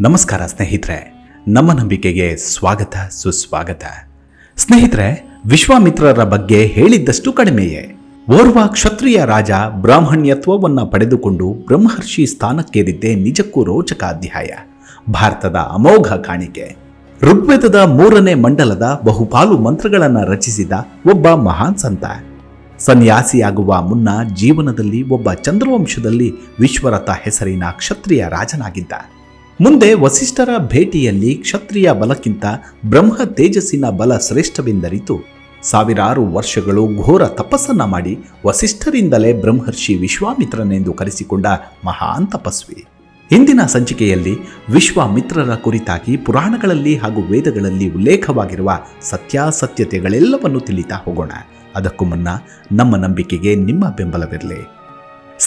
ನಮಸ್ಕಾರ ಸ್ನೇಹಿತರೆ, ನಮ್ಮ ನಂಬಿಕೆಗೆ ಸ್ವಾಗತ, ಸುಸ್ವಾಗತ. ಸ್ನೇಹಿತರೆ, ವಿಶ್ವಾಮಿತ್ರರ ಬಗ್ಗೆ ಹೇಳಿದ್ದಷ್ಟು ಕಡಿಮೆಯೇ. ಓರ್ವ ಕ್ಷತ್ರಿಯ ರಾಜ ಬ್ರಾಹ್ಮಣ್ಯತ್ವವನ್ನು ಪಡೆದುಕೊಂಡು ಬ್ರಹ್ಮರ್ಷಿ ಸ್ಥಾನಕ್ಕೇರಿದ್ದೇ ನಿಜಕ್ಕೂ ರೋಚಕ ಅಧ್ಯಾಯ ಭಾರತದ ಅಮೋಘ ಕಾಣಿಕೆ. ಋಗ್ವೇದದ ಮೂರನೇ ಮಂಡಲದ ಬಹುಪಾಲು ಮಂತ್ರಗಳನ್ನು ರಚಿಸಿದ ಒಬ್ಬ ಮಹಾನ್ ಸಂತ. ಸನ್ಯಾಸಿಯಾಗುವ ಮುನ್ನ ಜೀವನದಲ್ಲಿ ಒಬ್ಬ ಚಂದ್ರವಂಶದಲ್ಲಿ ವಿಶ್ವರಥ ಹೆಸರಿನ ಕ್ಷತ್ರಿಯ ರಾಜನಾಗಿದ್ದ. ಮುಂದೆ ವಸಿಷ್ಠರ ಭೇಟಿಯಲ್ಲಿ ಕ್ಷತ್ರಿಯ ಬಲಕ್ಕಿಂತ ಬ್ರಹ್ಮ ತೇಜಸ್ಸಿನ ಬಲ ಶ್ರೇಷ್ಠವೆಂದರಿತು. ಸಾವಿರಾರು ವರ್ಷಗಳು ಘೋರ ತಪಸ್ಸನ್ನ ಮಾಡಿ ವಸಿಷ್ಠರಿಂದಲೇ ಬ್ರಹ್ಮರ್ಷಿ ವಿಶ್ವಾಮಿತ್ರನೆಂದು ಕರೆಸಿಕೊಂಡ ಮಹಾನ್ ತಪಸ್ವಿ. ಇಂದಿನ ಸಂಚಿಕೆಯಲ್ಲಿ ವಿಶ್ವಾಮಿತ್ರರ ಕುರಿತಾಗಿ ಪುರಾಣಗಳಲ್ಲಿ ಹಾಗೂ ವೇದಗಳಲ್ಲಿ ಉಲ್ಲೇಖವಾಗಿರುವ ಸತ್ಯಾಸತ್ಯತೆಗಳೆಲ್ಲವನ್ನು ತಿಳಿತಾ ಹೋಗೋಣ. ಅದಕ್ಕೂ ಮುನ್ನ ನಮ್ಮ ನಂಬಿಕೆಗೆ ನಿಮ್ಮ ಬೆಂಬಲವಿರಲಿ.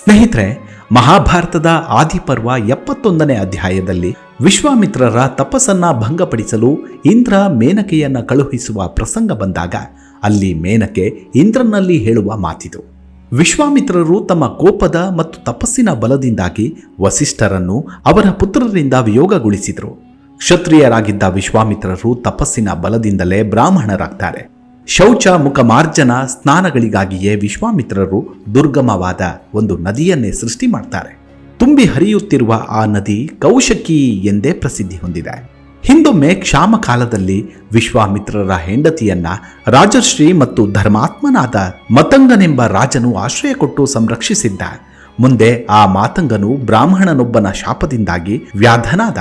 ಸ್ನೇಹಿತರೆ, ಮಹಾಭಾರತದ ಆದಿಪರ್ವ ಎಪ್ಪತ್ತೊಂದನೇ ಅಧ್ಯಾಯದಲ್ಲಿ ವಿಶ್ವಾಮಿತ್ರರ ತಪಸ್ಸನ್ನ ಭಂಗಪಡಿಸಲು ಇಂದ್ರ ಮೇನಕೆಯನ್ನ ಕಳುಹಿಸುವ ಪ್ರಸಂಗ ಬಂದಾಗ ಅಲ್ಲಿ ಮೇನಕೆ ಇಂದ್ರನಲ್ಲಿ ಹೇಳುವ ಮಾತಿದು. ವಿಶ್ವಾಮಿತ್ರರು ತಮ್ಮ ಕೋಪದ ಮತ್ತು ತಪಸ್ಸಿನ ಬಲದಿಂದಾಗಿ ವಸಿಷ್ಠರನ್ನು ಅವರ ಪುತ್ರರಿಂದ ವಿಯೋಗಗೊಳಿಸಿದರು. ಕ್ಷತ್ರಿಯರಾಗಿದ್ದ ವಿಶ್ವಾಮಿತ್ರರು ತಪಸ್ಸಿನ ಬಲದಿಂದಲೇ ಬ್ರಾಹ್ಮಣರಾಗ್ತಾರೆ. ಶೌಚ ಮುಖಮಾರ್ಜನ ಸ್ನಾನಗಳಿಗಾಗಿಯೇ ವಿಶ್ವಾಮಿತ್ರರು ದುರ್ಗಮವಾದ ಒಂದು ನದಿಯನ್ನೇ ಸೃಷ್ಟಿ ಮಾಡ್ತಾರೆ. ತುಂಬಿ ಹರಿಯುತ್ತಿರುವ ಆ ನದಿ ಕೌಶಕಿ ಎಂದೇ ಪ್ರಸಿದ್ಧಿ ಹೊಂದಿದೆ. ಹಿಂದೊಮ್ಮೆ ಕ್ಷಾಮ ಕಾಲದಲ್ಲಿ ವಿಶ್ವಾಮಿತ್ರರ ಹೆಂಡತಿಯನ್ನ ರಾಜಶ್ರೀ ಮತ್ತು ಧರ್ಮಾತ್ಮನಾದ ಮತಂಗನೆಂಬ ರಾಜನು ಆಶ್ರಯ ಕೊಟ್ಟು ಸಂರಕ್ಷಿಸಿದ್ದ. ಮುಂದೆ ಆ ಮಾತಂಗನು ಬ್ರಾಹ್ಮಣನೊಬ್ಬನ ಶಾಪದಿಂದಾಗಿ ವ್ಯಾಧನಾದ.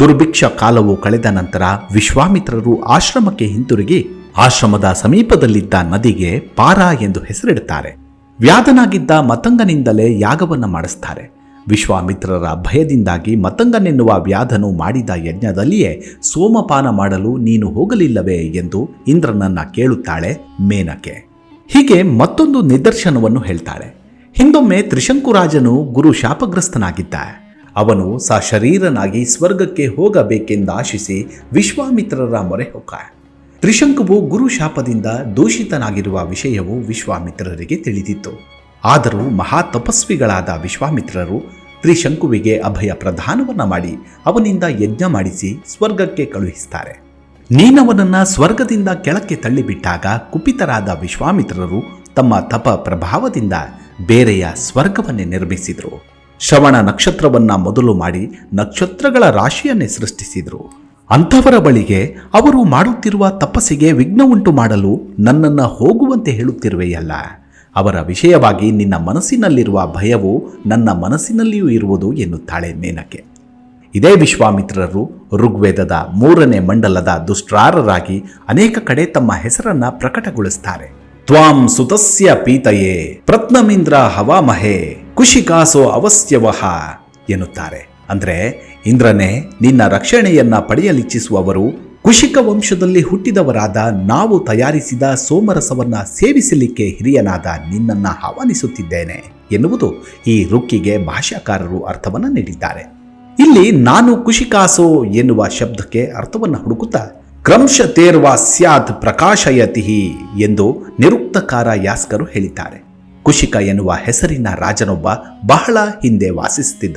ದುರ್ಭಿಕ್ಷ ಕಾಲವು ಕಳೆದ ನಂತರ ವಿಶ್ವಾಮಿತ್ರರು ಆಶ್ರಮಕ್ಕೆ ಹಿಂತಿರುಗಿ ಆಶ್ರಮದ ಸಮೀಪದಲ್ಲಿದ್ದ ನದಿಗೆ ಪಾರ ಎಂದು ಹೆಸರಿಡುತ್ತಾರೆ. ವ್ಯಾಧನಾಗಿದ್ದ ಮತಂಗನಿಂದಲೇ ಯಾಗವನ್ನು ಮಾಡಿಸ್ತಾರೆ. ವಿಶ್ವಾಮಿತ್ರರ ಭಯದಿಂದಾಗಿ ಮತಂಗನೆನ್ನುವ ವ್ಯಾಧನು ಮಾಡಿದ ಯಜ್ಞದಲ್ಲಿಯೇ ಸೋಮಪಾನ ಮಾಡಲು ನೀನು ಹೋಗಲಿಲ್ಲವೇ ಎಂದು ಇಂದ್ರನನ್ನ ಕೇಳುತ್ತಾಳೆ ಮೇನಕೆ. ಹೀಗೆ ಮತ್ತೊಂದು ನಿದರ್ಶನವನ್ನು ಹೇಳ್ತಾಳೆ. ಹಿಂದೊಮ್ಮೆ ತ್ರಿಶಂಕುರಾಜನು ಗುರು ಶಾಪಗ್ರಸ್ತನಾಗಿದ್ದ ಅವನು ಸಶರೀರನಾಗಿ ಸ್ವರ್ಗಕ್ಕೆ ಹೋಗಬೇಕೆಂದಾಶಿಸಿ ವಿಶ್ವಾಮಿತ್ರರ ಮೊರೆ ಹೊಕ್ಕ ತ್ರಿಶಂಕುವು ಗುರು ಶಾಪದಿಂದ ದೂಷಿತನಾಗಿರುವ ವಿಷಯವು ವಿಶ್ವಾಮಿತ್ರರಿಗೆ ತಿಳಿದಿತ್ತು. ಆದರೂ ಮಹಾ ತಪಸ್ವಿಗಳಾದ ವಿಶ್ವಾಮಿತ್ರರು ತ್ರಿಶಂಕುವಿಗೆ ಅಭಯ ಪ್ರದಾನವನ್ನ ಮಾಡಿ ಅವನಿಂದ ಯಜ್ಞ ಮಾಡಿಸಿ ಸ್ವರ್ಗಕ್ಕೆ ಕಳುಹಿಸ್ತಾರೆ. ನೀನವನನ್ನ ಸ್ವರ್ಗದಿಂದ ಕೆಳಕ್ಕೆ ತಳ್ಳಿಬಿಟ್ಟಾಗ ಕುಪಿತರಾದ ವಿಶ್ವಾಮಿತ್ರರು ತಮ್ಮ ತಪ ಪ್ರಭಾವದಿಂದ ಬೇರೆಯ ಸ್ವರ್ಗವನ್ನೇ ನಿರ್ಮಿಸಿದರು. ಶ್ರವಣ ನಕ್ಷತ್ರವನ್ನ ಮೊದಲು ಮಾಡಿ ನಕ್ಷತ್ರಗಳ ರಾಶಿಯನ್ನೇ ಸೃಷ್ಟಿಸಿದರು. ಅಂಥವರ ಬಳಿಗೆ ಅವರು ಮಾಡುತ್ತಿರುವ ತಪಸ್ಸಿಗೆ ವಿಘ್ನ ಉಂಟು ಮಾಡಲು ನನ್ನನ್ನು ಹೋಗುವಂತೆ ಹೇಳುತ್ತಿರುವೆಯಲ್ಲ. ಅವರ ವಿಷಯವಾಗಿ ನಿನ್ನ ಮನಸ್ಸಿನಲ್ಲಿರುವ ಭಯವು ನನ್ನ ಮನಸ್ಸಿನಲ್ಲಿಯೂ ಇರುವುದು ಎನ್ನುತ್ತಾಳೆ ಮೇನಕೆ. ಇದೇ ವಿಶ್ವಾಮಿತ್ರರು ಋಗ್ವೇದದ ಮೂರನೇ ಮಂಡಲದ ದುಷ್ಟ್ರಾರರಾಗಿ ಅನೇಕ ಕಡೆ ತಮ್ಮ ಹೆಸರನ್ನ ಪ್ರಕಟಗೊಳಿಸ್ತಾರೆ. ತ್ವಾಂ ಸುತಸ್ಯ ಪೀತಯೇ ಪ್ರತ್ನಮಿಂದ್ರ ಹವಾಮಹೇ ಕುಶಿಕಾಸೋ ಅವಸ್ಯವಹ ಎನ್ನುತ್ತಾರೆ. ಅಂದ್ರೆ ಇಂದ್ರನೇ, ನಿನ್ನ ರಕ್ಷಣೆಯನ್ನ ಪಡೆಯಲಿಚ್ಛಿಸುವವರು ಕುಶಿಕ ವಂಶದಲ್ಲಿ ಹುಟ್ಟಿದವರಾದ ನಾವು ತಯಾರಿಸಿದ ಸೋಮರಸವನ್ನ ಸೇವಿಸಲಿಕ್ಕೆ ಹಿರಿಯನಾದ ನಿನ್ನನ್ನ ಆಹ್ವಾನಿಸುತ್ತಿದ್ದೇನೆ ಎನ್ನುವುದು ಈ ರುಕ್ಕಿಗೆ ಭಾಷಾಕಾರರು ಅರ್ಥವನ್ನ ನೀಡಿದ್ದಾರೆ. ಇಲ್ಲಿ ನಾನು ಕುಶಿಕಾಸೋ ಎನ್ನುವ ಶಬ್ದಕ್ಕೆ ಅರ್ಥವನ್ನು ಹುಡುಕುತ್ತಾ ಕ್ರಂಶ ತೇರ್ವಾ ಸ್ಯಾತ್ ಪ್ರಕಾಶಯತಿ ಎಂದು ನಿರುಕ್ತಕಾರ ಯಾಸ್ಕರು ಹೇಳಿದ್ದಾರೆ. ಕುಶಿಕ ಎನ್ನುವ ಹೆಸರಿನ ರಾಜನೊಬ್ಬ ಬಹಳ ಹಿಂದೆ ವಾಸಿಸುತ್ತಿದ್ದ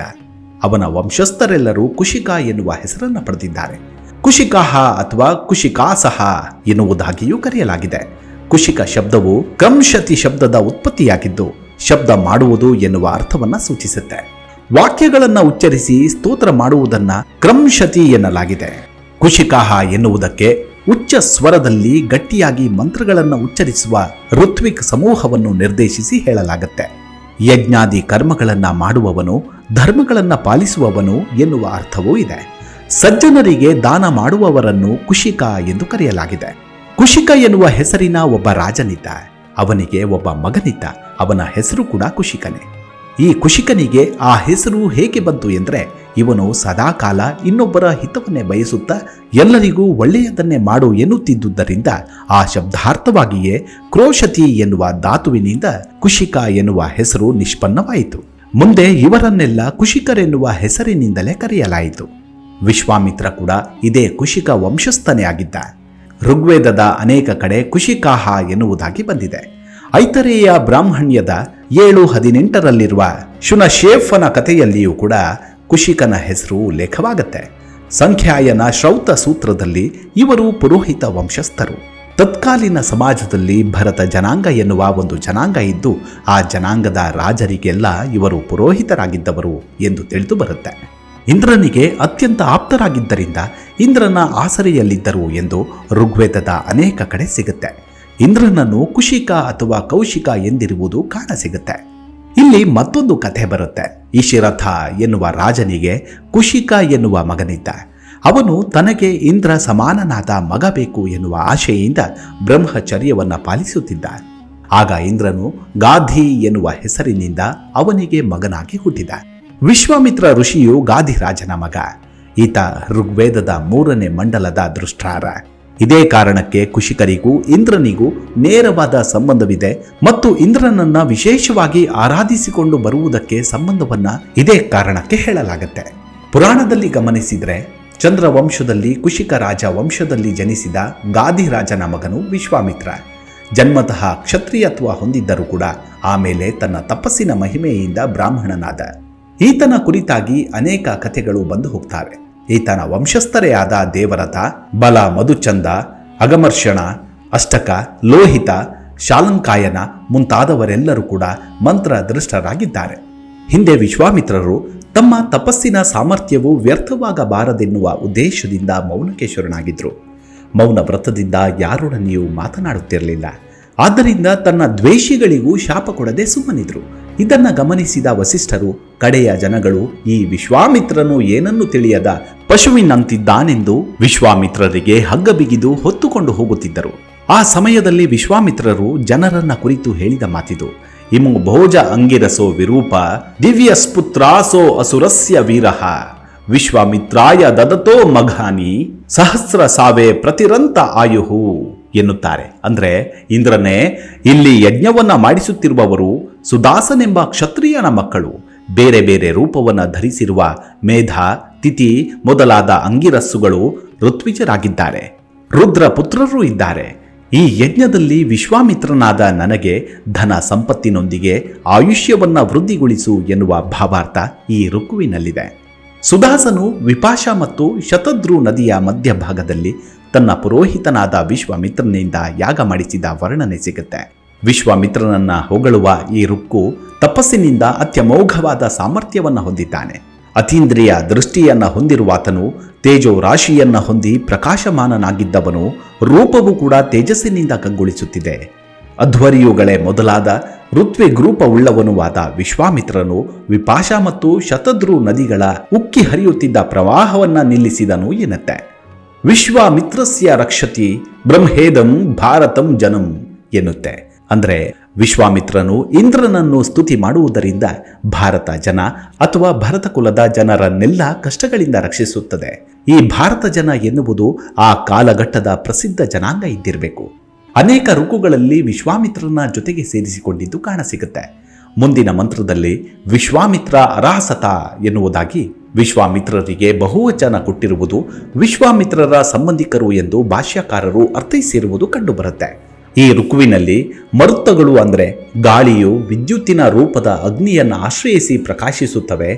ಅವನ ವಂಶಸ್ಥರೆಲ್ಲರೂ ಕುಶಿಕ ಎನ್ನುವ ಹೆಸರನ್ನು ಪಡೆದಿದ್ದಾರೆ. ಕುಶಿಕಾಹ ಅಥವಾ ಕುಶಿಕಾಸಹ ಎನ್ನುವುದಾಗಿಯೂ ಕರೆಯಲಾಗಿದೆ. ಕುಶಿಕ ಶಬ್ದವು ಕ್ರಂಶತಿ ಶಬ್ದದ ಉತ್ಪತ್ತಿಯಾಗಿದ್ದು, ಶಬ್ದ ಮಾಡುವುದು ಎನ್ನುವ ಅರ್ಥವನ್ನ ಸೂಚಿಸುತ್ತೆ. ವಾಕ್ಯಗಳನ್ನ ಉಚ್ಚರಿಸಿ ಸ್ತೋತ್ರ ಮಾಡುವುದನ್ನ ಕ್ರಂಶತಿ ಎನ್ನಲಾಗಿದೆ. ಕುಶಿಕಾಹ ಎನ್ನುವುದಕ್ಕೆ ಉಚ್ಚ ಸ್ವರದಲ್ಲಿ ಗಟ್ಟಿಯಾಗಿ ಮಂತ್ರಗಳನ್ನು ಉಚ್ಚರಿಸುವ ಋತ್ವಿಕ್ ಸಮೂಹವನ್ನು ನಿರ್ದೇಶಿಸಿ ಹೇಳಲಾಗುತ್ತೆ. ಯಜ್ಞಾದಿ ಕರ್ಮಗಳನ್ನ ಮಾಡುವವನು ಧರ್ಮಗಳನ್ನ ಪಾಲಿಸುವವನು ಎನ್ನುವ ಅರ್ಥವೂ ಇದೆ. ಸಜ್ಜನರಿಗೆ ದಾನ ಮಾಡುವವರನ್ನು ಕುಶಿಕ ಎಂದು ಕರೆಯಲಾಗಿದೆ. ಕುಶಿಕ ಎನ್ನುವ ಹೆಸರಿನ ಒಬ್ಬ ರಾಜನಿದ್ದ. ಅವನಿಗೆ ಒಬ್ಬ ಮಗನಿದ್ದ. ಅವನ ಹೆಸರು ಕೂಡ ಕುಶಿಕನೇ. ಈ ಕುಶಿಕನಿಗೆ ಆ ಹೆಸರು ಹೇಗೆ ಬಂತು ಎಂದರೆ, ಇವನು ಸದಾಕಾಲ ಇನ್ನೊಬ್ಬರ ಹಿತವನ್ನೇ ಬಯಸುತ್ತಾ ಎಲ್ಲರಿಗೂ ಒಳ್ಳೆಯದನ್ನೇ ಮಾಡು ಎನ್ನುತ್ತಿದ್ದುದರಿಂದ ಆ ಶಬ್ದಾರ್ಥವಾಗಿಯೇ ಕ್ರೋಶತಿ ಎನ್ನುವ ಧಾತುವಿನಿಂದ ಕುಶಿಕ ಎನ್ನುವ ಹೆಸರು ನಿಷ್ಪನ್ನವಾಯಿತು. ಮುಂದೆ ಇವರನ್ನೆಲ್ಲ ಕುಶಿಕರೆನ್ನುವ ಹೆಸರಿನಿಂದಲೇ ಕರೆಯಲಾಯಿತು. ವಿಶ್ವಾಮಿತ್ರ ಕೂಡ ಇದೇ ಕುಶಿಕ ವಂಶಸ್ಥನೇ ಆಗಿದ್ದ. ಋಗ್ವೇದದ ಅನೇಕ ಕಡೆ ಕುಶಿಕಾಹ ಎನ್ನುವುದಾಗಿ ಬಂದಿದೆ. ಐತರೇಯ ಬ್ರಾಹ್ಮಣ್ಯದ ಏಳು ಹದಿನೆಂಟರಲ್ಲಿರುವ ಶುನಶೇಫನ ಕಥೆಯಲ್ಲಿಯೂ ಕೂಡ ಕುಶಿಕನ ಹೆಸರು ಉಲ್ಲೇಖವಾಗುತ್ತೆ. ಸಂಖ್ಯಾಯನ ಶ್ರೌತ ಸೂತ್ರದಲ್ಲಿ ಇವರು ಪುರೋಹಿತ ವಂಶಸ್ಥರು. ತತ್ಕಾಲೀನ ಸಮಾಜದಲ್ಲಿ ಭರತ ಜನಾಂಗ ಎನ್ನುವ ಒಂದು ಜನಾಂಗ ಇದ್ದು, ಆ ಜನಾಂಗದ ರಾಜರಿಗೆಲ್ಲ ಇವರು ಪುರೋಹಿತರಾಗಿದ್ದವರು ಎಂದು ತಿಳಿದು ಬರುತ್ತೆ. ಇಂದ್ರನಿಗೆ ಅತ್ಯಂತ ಆಪ್ತರಾಗಿದ್ದರಿಂದ ಇಂದ್ರನ ಆಸರೆಯಲ್ಲಿದ್ದರು ಎಂದು ಋಗ್ವೇದದ ಅನೇಕ ಕಡೆ ಸಿಗುತ್ತೆ. ಇಂದ್ರನನ್ನು ಕುಶಿಕ ಅಥವಾ ಕೌಶಿಕ ಎಂದಿರುವುದು ಕಾಣಸಿಗುತ್ತೆ ಇಲ್ಲಿ ಮತ್ತೊಂದು ಕಥೆ ಬರುತ್ತೆ. ಈಶಿರಥ ಎನ್ನುವ ರಾಜನಿಗೆ ಕುಶಿಕ ಎನ್ನುವ ಮಗನಿದ್ದ. ಅವನು ತನಗೆ ಇಂದ್ರ ಸಮಾನನಾದ ಮಗ ಬೇಕು ಎನ್ನುವ ಆಶೆಯಿಂದ ಬ್ರಹ್ಮಚರ್ಯವನ್ನು ಪಾಲಿಸುತ್ತಿದ್ದ ಆಗ ಇಂದ್ರನು ಗಾಧಿ ಎನ್ನುವ ಹೆಸರಿನಿಂದ ಅವನಿಗೆ ಮಗನಾಗಿ ಹುಟ್ಟಿದ ವಿಶ್ವಾಮಿತ್ರ ಋಷಿಯು ಗಾಧಿ ರಾಜನ ಮಗ. ಈತ ಋಗ್ವೇದದ ಮೂರನೇ ಮಂಡಲದ ದೃಷ್ಟಾರ ಇದೇ ಕಾರಣಕ್ಕೆ ಕುಶಿಕರಿಗೂ ಇಂದ್ರನಿಗೂ ನೇರವಾದ ಸಂಬಂಧವಿದೆ ಮತ್ತು ಇಂದ್ರನನ್ನ ವಿಶೇಷವಾಗಿ ಆರಾಧಿಸಿಕೊಂಡು ಬರುವುದಕ್ಕೆ ಸಂಬಂಧವನ್ನ ಇದೇ ಕಾರಣಕ್ಕೆ ಹೇಳಲಾಗುತ್ತೆ. ಪುರಾಣದಲ್ಲಿ ಗಮನಿಸಿದ್ರೆ ಚಂದ್ರ ವಂಶದಲ್ಲಿ ಕುಶಿಕ ರಾಜ ವಂಶದಲ್ಲಿ ಜನಿಸಿದ ಗಾದಿರಾಜನ ಮಗನು ವಿಶ್ವಾಮಿತ್ರ. ಜನ್ಮತಃ ಕ್ಷತ್ರಿಯತ್ವ ಹೊಂದಿದ್ದರೂ ಕೂಡ ಆಮೇಲೆ ತನ್ನ ತಪಸ್ಸಿನ ಮಹಿಮೆಯಿಂದ ಬ್ರಾಹ್ಮಣನಾದ. ಈತನ ಕುರಿತಾಗಿ ಅನೇಕ ಕಥೆಗಳು ಬಂದು ಹೋಗ್ತವೆ. ಈತನ ವಂಶಸ್ಥರೇ ಆದ ದೇವರಥ, ಬಲ ಮಧುಚಂದ, ಅಗಮರ್ಷಣ, ಅಷ್ಟಕ, ಲೋಹಿತ, ಶಾಲಂಕಾಯನ ಮುಂತಾದವರೆಲ್ಲರೂ ಕೂಡ ಮಂತ್ರ ದೃಷ್ಟರಾಗಿದ್ದಾರೆ ಹಿಂದೆ ವಿಶ್ವಾಮಿತ್ರರು ತಮ್ಮ ತಪಸ್ಸಿನ ಸಾಮರ್ಥ್ಯವು ವ್ಯರ್ಥವಾಗಬಾರದೆನ್ನುವ ಉದ್ದೇಶದಿಂದ ಮೌನಕ್ಕೆ ಶರಣಾಗಿದ್ರು ಮೌನ ವ್ರತದಿಂದ ಯಾರೊಡನೆಯೂ ಮಾತನಾಡುತ್ತಿರಲಿಲ್ಲ. ಆದ್ದರಿಂದ ತನ್ನ ದ್ವೇಷಿಗಳಿಗೂ ಶಾಪ ಕೊಡದೆ ಸುಮ್ಮನಿದ್ರು. ಇದನ್ನು ಗಮನಿಸಿದ ವಸಿಷ್ಠರು, ಕಡೆಯ ಜನಗಳು, ಈ ವಿಶ್ವಾಮಿತ್ರನು ಏನನ್ನು ತಿಳಿಯದ ಪಶುವಿನಂತಿದ್ದಾನೆಂದು ವಿಶ್ವಾಮಿತ್ರರಿಗೆ ಹಗ್ಗ ಬಿಗಿದು ಹೊತ್ತುಕೊಂಡು ಹೋಗುತ್ತಿದ್ದರು. ಆ ಸಮಯದಲ್ಲಿ ವಿಶ್ವಾಮಿತ್ರರು ಜನರನ್ನ ಕುರಿತು ಹೇಳಿದ ಮಾತಿದು ಇಮು ಭೋಜ ಅಂಗಿರಸೋ ವಿರೂಪ ದಿವ್ಯ ಸ್ಪುತ್ರಾಸೋ ಅಸುರಸ್ಯ ವೀರಃ. ವಿಶ್ವಾಮಿತ್ರಾಯ ದದತೋ ಮಘಾನಿ, ಸಹಸ್ರ ಸಾವೆ ಪ್ರತಿರಂತ ಆಯುಹು ಎನ್ನುತ್ತಾರೆ. ಅಂದ್ರೆ ಇಂದ್ರನೇ, ಇಲ್ಲಿ ಯಜ್ಞವನ್ನ ಮಾಡಿಸುತ್ತಿರುವವರು ಸುದಾಸನೆಂಬ ಕ್ಷತ್ರಿಯನ ಮಕ್ಕಳು, ಬೇರೆ ಬೇರೆ ರೂಪವನ್ನ ಧರಿಸಿರುವ ಮೇಧ, ತಿಥಿ ಮೊದಲಾದ ಅಂಗಿರಸ್ಸುಗಳು ಋತ್ವಿಜರಾಗಿದ್ದಾರೆ. ರುದ್ರ ಪುತ್ರರೂ ಇದ್ದಾರೆ. ಈ ಯಜ್ಞದಲ್ಲಿ ವಿಶ್ವಾಮಿತ್ರನಾದ ನನಗೆ ಧನ ಸಂಪತ್ತಿನೊಂದಿಗೆ ಆಯುಷ್ಯವನ್ನ ವೃದ್ಧಿಗೊಳಿಸು ಎನ್ನುವ ಭಾವಾರ್ಥ ಈ ಋಕುವಿನಲ್ಲಿದೆ ಸುದಾಸನು ವಿಪಾಶ ಮತ್ತು ಶತದ್ರು ನದಿಯ ಮಧ್ಯಭಾಗದಲ್ಲಿ ತನ್ನ ಪುರೋಹಿತನಾದ ವಿಶ್ವಾಮಿತ್ರನಿಂದ ಯಾಗ ಮಾಡಿಸಿದ ವರ್ಣನೆ ಸಿಗುತ್ತೆ. ವಿಶ್ವಾಮಿತ್ರನನ್ನ ಹೊಗಳುವ ಈ ರುಕ್ಕು ತಪಸ್ಸಿನಿಂದ ಅತ್ಯಮೋಘವಾದ ಸಾಮರ್ಥ್ಯವನ್ನು ಹೊಂದಿದ್ದಾನೆ. ಅತೀಂದ್ರಿಯ ದೃಷ್ಟಿಯನ್ನ ಹೊಂದಿರುವಾತನು, ತೇಜೋ ರಾಶಿಯನ್ನ ಹೊಂದಿ ಪ್ರಕಾಶಮಾನನಾಗಿದ್ದವನು, ರೂಪವು ಕೂಡ ತೇಜಸ್ಸಿನಿಂದ ಕಂಗೊಳಿಸುತ್ತಿದೆ. ಅಧ್ವರಿಯುಗಳೇ ಮೊದಲಾದ ಋತ್ವಿಗ್ರೂಪವುಳ್ಳವನೂ ಆದ ವಿಶ್ವಾಮಿತ್ರನು, ವಿಪಾಶ ಮತ್ತು ಶತದ್ರು ನದಿಗಳ ಉಕ್ಕಿ ಹರಿಯುತ್ತಿದ್ದ ಪ್ರವಾಹವನ್ನ ನಿಲ್ಲಿಸಿದನು ಎನ್ನುತ್ತೆ. ವಿಶ್ವಾಮಿತ್ರಸ್ಯ ರಕ್ಷತಿ ಬ್ರಹ್ಮೇದಂ ಭಾರತಂ ಜನಂ ಎನ್ನುತ್ತೆ. ಅಂದ್ರೆ ವಿಶ್ವಾಮಿತ್ರನು ಇಂದ್ರನನ್ನು ಸ್ತುತಿ ಮಾಡುವುದರಿಂದ ಭಾರತ ಜನ ಅಥವಾ ಭರತ ಕುಲದ ಜನರನ್ನೆಲ್ಲ ಕಷ್ಟಗಳಿಂದ ರಕ್ಷಿಸುತ್ತದೆ. ಈ ಭಾರತ ಜನ ಎನ್ನುವುದು ಆ ಕಾಲಘಟ್ಟದ ಪ್ರಸಿದ್ಧ ಜನಾಂಗ ಇದ್ದಿರಬೇಕು. ಅನೇಕ ಋಕುಗಳಲ್ಲಿ ವಿಶ್ವಾಮಿತ್ರನ ಜೊತೆಗೆ ಸೇರಿಸಿಕೊಂಡಿದ್ದು ಕಾಣಸಿಗುತ್ತೆ. ಮುಂದಿನ ಮಂತ್ರದಲ್ಲಿ ವಿಶ್ವಾಮಿತ್ರ ಅರಾಸತ ಎನ್ನುವುದಾಗಿ ವಿಶ್ವಾಮಿತ್ರರಿಗೆ ಬಹುವಚನ ಕೊಟ್ಟಿರುವುದು ವಿಶ್ವಾಮಿತ್ರರ ಸಂಬಂಧಿಕರು ಎಂದು ಭಾಷ್ಯಕಾರರು ಅರ್ಥೈಸಿರುವುದು ಕಂಡುಬರುತ್ತೆ. ಈ ಋಕುವಿನಲ್ಲಿ ಮರುತ್ತಗಳು ಅಂದರೆ ಗಾಳಿಯು ವಿದ್ಯುತ್ತಿನ ರೂಪದ ಅಗ್ನಿಯನ್ನು ಆಶ್ರಯಿಸಿ ಪ್ರಕಾಶಿಸುತ್ತವೆ,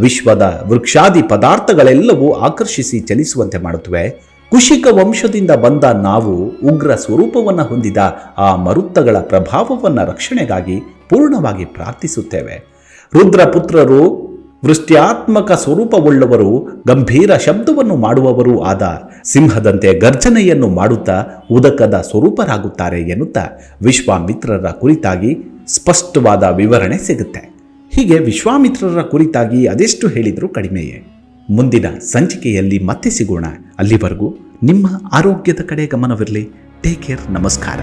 ವಿಶ್ವದ ವೃಕ್ಷಾದಿ ಪದಾರ್ಥಗಳೆಲ್ಲವೂ ಆಕರ್ಷಿಸಿ ಚಲಿಸುವಂತೆ ಮಾಡುತ್ತವೆ. ಕುಶಿಕ ವಂಶದಿಂದ ಬಂದ ನಾವು ಉಗ್ರ ಸ್ವರೂಪವನ್ನು ಹೊಂದಿದ ಆ ಮರುತ್ತಗಳ ಪ್ರಭಾವವನ್ನು ರಕ್ಷಣೆಗಾಗಿ ಪೂರ್ಣವಾಗಿ ಪ್ರಾರ್ಥಿಸುತ್ತೇವೆ. ರುದ್ರಪುತ್ರರು ವೃಷ್ಟ್ಯಾತ್ಮಕ ಸ್ವರೂಪವುಳ್ಳವರು ಗಂಭೀರ ಶಬ್ದವನ್ನು ಮಾಡುವವರೂ ಆದ ಸಿಂಹದಂತೆ ಗರ್ಜನೆಯನ್ನು ಮಾಡುತ್ತಾ ಉದಕದ ಸ್ವರೂಪರಾಗುತ್ತಾರೆ ಎನ್ನುತ್ತಾ ವಿಶ್ವಾಮಿತ್ರರ ಕುರಿತಾಗಿ ಸ್ಪಷ್ಟವಾದ ವಿವರಣೆ ಸಿಗುತ್ತೆ. ಹೀಗೆ ವಿಶ್ವಾಮಿತ್ರರ ಕುರಿತಾಗಿ ಅದೆಷ್ಟು ಹೇಳಿದರೂ ಕಡಿಮೆಯೇ. ಮುಂದಿನ ಸಂಚಿಕೆಯಲ್ಲಿ ಮತ್ತೆ ಸಿಗೋಣ. ಅಲ್ಲಿವರೆಗೂ ನಿಮ್ಮ ಆರೋಗ್ಯದ ಕಡೆ ಗಮನವಿರಲಿ. ಟೇಕ್ ಕೇರ್ ನಮಸ್ಕಾರ.